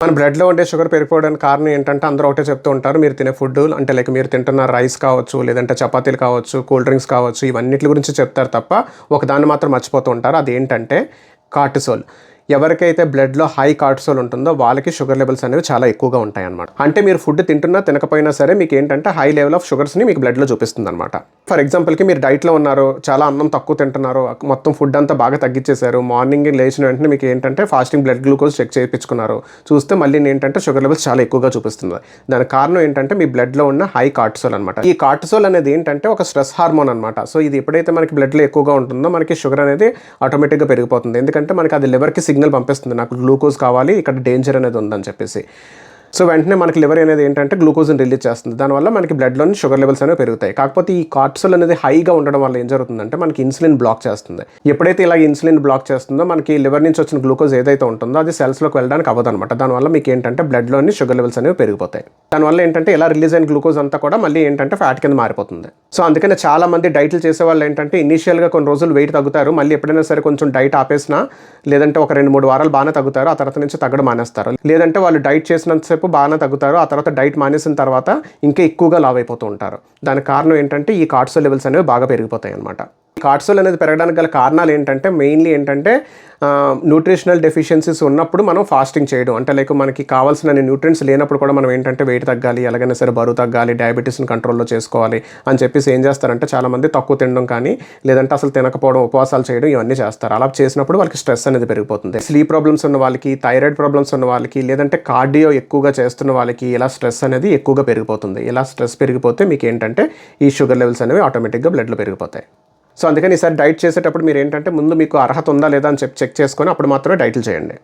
మన బ్లడ్లో ఉండే షుగర్ పెరిగిపోవడానికి కారణం ఏంటంటే అందరూ ఒకటే చెప్తూ ఉంటారు మీరు తినే ఫుడ్ అంటే లైక్ మీరు తింటున్న రైస్ కావచ్చు లేదంటే చపాతీలు కావచ్చు కూల్ డ్రింక్స్ కావచ్చు ఇవన్నిటి గురించి చెప్తారు తప్ప ఒకదాన్ని మాత్రం మర్చిపోతూ ఉంటారు. అదేంటంటే కార్టిసోల్. ఎవరికైతే బ్లడ్లో హై కార్టిసోల్ ఉంటుందో వాళ్ళకి షుగర్ లెవెల్స్ అనేవి చాలా ఎక్కువగా ఉంటాయి అనమాట అంటే మీరు ఫుడ్ తింటున్నా తినకపోయినా సరే మీకు ఏంటంటే హై లెవెల్ ఆఫ్ షుగర్స్ని మీకు బ్లడ్లో చూపిస్తుంది అనమాట ఫర్ ఎగ్జాంపుల్కి మీరు డైట్లో ఉన్నారు చాలా అన్నం తక్కువ తింటున్నారు మొత్తం ఫుడ్ అంతా బాగా తగ్గించేశారు మార్నింగ్ లేచిన వెంటనే మీకు ఏంటంటే ఫాస్టింగ్ బ్లడ్ గ్లూకోజ్ చెక్ చేయించుకున్నారు చూస్తే మళ్ళీ ఏంటంటే షుగర్ లెవెల్స్ చాలా ఎక్కువగా చూపిస్తుంది. దానికి కారణం ఏంటంటే మీ బ్లడ్లో ఉన్న హై కార్టిసోల్ అనమాట ఈ కార్టిసోల్ అనేది ఏంటంటే ఒక స్ట్రెస్ హార్మోన్ అనమాట సో ఇది ఎప్పుడైతే మనకి బ్లడ్లో ఎక్కువగా ఉంటుందో మనకి షుగర్ అనేది ఆటోమేటిక్గా పెరిగిపోతుంది. ఎందుకంటే మనకి అది లివర్కి సిగ్నల్ పంపిస్తుంది. నాకు గ్లూకోజ్ కావాలి ఇక్కడ డేంజర్ అనేది ఉందని చెప్పేసి. సో వెంటనే మనకి లివర్ అనేది ఏంటంటే గ్లూకోజ్ని రిలీజ్ చేస్తుంది. దానివల్ల మనకి బ్లడ్లోని షుగర్ లెవెల్స్ అనేవి పెరుగుతాయి. కాకపోతే ఈ కార్టిసోల్ అనేది హైగా ఉండడం వల్ల ఏం జరుగుతుందంటే మనకి ఇన్సులిన్ బ్లాక్ చేస్తుంది. ఎప్పుడైతే ఇలా ఇన్సులిన్ బ్లాక్ చేస్తుందో మనకి లివర్ నుంచి వచ్చిన గ్లూకోజ్ ఏదైతే ఉంటుందో అది సెల్స్లోకి వెళ్ళడానికి అవ్వదు అనమాట దానివల్ల మీకు ఏంటంటే బ్లడ్లోని షుగర్ లెవెల్స్ అనేవి పెరిగిపోతాయి. దానివల్ల ఏంటంటే ఇలా రిలీజ్ అయిన గ్లూకోజ్ అంతా కూడా మళ్ళీ ఏంటంటే ఫ్యాట్ కింద మారిపోతుంది. సో అందుకని చాలా మంది డైట్లు చేసే వాళ్ళు ఏంటంటే ఇనీషియల్గా కొన్ని రోజులు వెయిట్ తగ్గుతారు. మళ్ళీ ఎప్పుడైనా సరే కొంచెం డైట్ ఆపేసినా లేదంటే ఒక రెండు మూడు వారాలు బాగానే తగ్గుతారు. ఆ తర్వాత నుంచి తగ్గడం మానేస్తారు. లేదంటే వాళ్ళు డైట్ చేసినంత చేసినంతసేపు బాగానే తగ్గుతారు. ఆ తర్వాత డైట్ మానేసిన తర్వాత ఇంకా ఎక్కువగా లావ్ అయిపోతూ ఉంటారు. దానికి కారణం ఏంటంటే ఈ కార్టిసోల్ లెవెల్స్ అనేవి బాగా పెరిగిపోతాయి అనమాట కార్టిసోల్ అనేది పెరగడానికి గల కారణాలు ఏంటంటే మెయిన్లీ ఏంటంటే న్యూట్రిషనల్ డెఫిషియన్సీస్ ఉన్నప్పుడు మనం ఫాస్టింగ్ చేయడం. అంటే లైక్ మనకి కావాల్సిన న్యూట్రియంట్స్ లేనప్పుడు కూడా మనం ఏంటంటే వెయిట్ తగ్గాలి ఎలాగైనా సరే బరువు తగ్గాలి డయాబెటీస్ని కంట్రోల్లో చేసుకోవాలి అని చెప్పేసి ఏం చేస్తారంటే చాలామంది తక్కువ తినడం కానీ లేదంటే అసలు తినకపోవడం ఉపవాసాలు చేయడం ఇవన్నీ చేస్తారు. అలా చేసినప్పుడు వాళ్ళకి స్ట్రెస్ అనేది పెరిగిపోతుంది. స్లీప్ ప్రాబ్లమ్స్ ఉన్న వాళ్ళకి థైరాయిడ్ ప్రాబ్లమ్స్ ఉన్న వాళ్ళకి లేదంటే కార్డియో ఎక్కువగా చేస్తున్న వాళ్ళకి ఇలా స్ట్రెస్ అనేది ఎక్కువగా పెరిగిపోతుంది. ఇలా స్ట్రెస్ పెరిగిపోతే మీకు ఏంటంటే ఈ షుగర్ లెవెల్స్ అనేవి ఆటోమేటిక్గా బ్లడ్లో పెరిగిపోతాయి. సో అందుకని ఈసారి డైట్ చేసేటప్పుడు మీరు ఏంటంటే ముందు మీకు అర్హత ఉందా లేదా అని చెప్పి చెక్ చేసుకొని అప్పుడు మాత్రమే డైట్లు చేయండి.